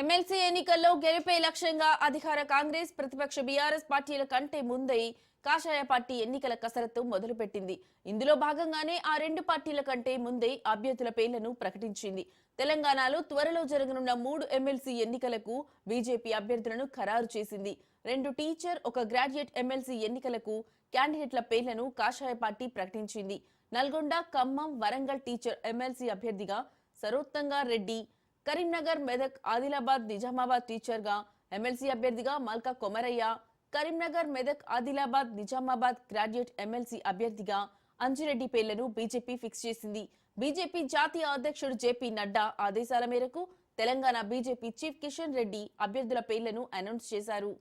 MLC ఎన్నికల్లో గెలిపే లక్ష్యంగా అధికార కాంగ్రెస్ ప్రతిపక్ష బీఆర్ఎస్ పార్టీల కంటే ముందే కాషాయ పార్టీ ఎన్నికల కసరత్తు మొదలుపెట్టింది. ఇందులో భాగంగానే ఆ రెండు పార్టీల కంటే ముందే అభ్యర్థుల పేర్లను ప్రకటించింది. తెలంగాణలో త్వరలో జరగనున్న మూడు ఎమ్మెల్సీ ఎన్నికలకు బీజేపీ అభ్యర్థులను ఖరారు చేసింది. రెండు టీచర్ ఒక గ్రాడ్యుయేట్ ఎమ్మెల్సీ ఎన్నికలకు క్యాండిడేట్ల పేర్లను కాషాయ పార్టీ ప్రకటించింది. నల్గొండ ఖమ్మం వరంగల్ టీచర్ ఎమ్మెల్సీ అభ్యర్థిగా సరోత్తంగా రెడ్డి కరీంనగర్ మెదక్ ఆదిలాబాద్ నిజామాబాద్ టీచర్గా ఎమ్మెల్సీ అభ్యర్థిగా మల్కా కొమరయ్య కరీంనగర్ మెదక్ ఆదిలాబాద్ నిజామాబాద్ గ్రాడ్యుయేట్ ఎమ్మెల్సీ అభ్యర్థిగా అంజిరెడ్డి పేర్లను బీజేపీ ఫిక్స్ చేసింది. బీజేపీ జాతీయ అధ్యక్షుడు జేపీ నడ్డా ఆదేశాల మేరకు తెలంగాణ బీజేపీ చీఫ్ కిషన్ రెడ్డి అభ్యర్థుల పేర్లను అనౌన్స్ చేశారు.